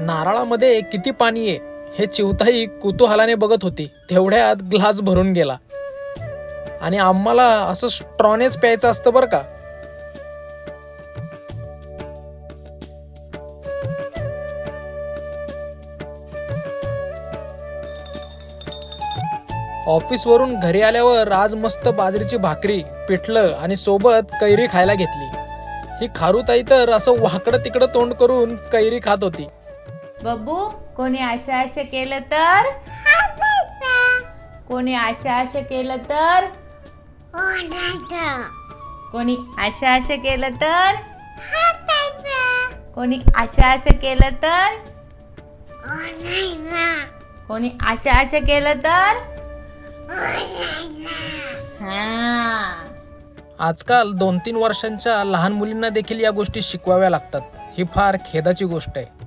नारळामध्ये किती पाणी आहे? हे चिवताई कुतूहलाने बघत होती. तेवढ्यात ग्लास भरून गेला. आणि आम्हाला असं स्ट्रॉनेच प्यायचं असतं बरं का? ऑफिसवरून घरी आल्यावर आज मस्त बाजरीची भाकरी पिठलं आणि सोबत कैरी खायला घेतली. ही खारुताई तर असं वाकडं तिकडं तोंड करून कैरी खात होती. बबू कोणी आशा आशा केलं तर? कोणी आशा आशा केलं तर? कोणी आशा आशा केलं तर? कोणी आशा आशा केलं तर? कोणी आशा आशा केलं तर? हा. आजकाल दोन तीन वर्षांच्या लहान मुलींना देखील या गोष्टी शिकवाव्या लागतात. ही फार खेदाची गोष्ट आहे.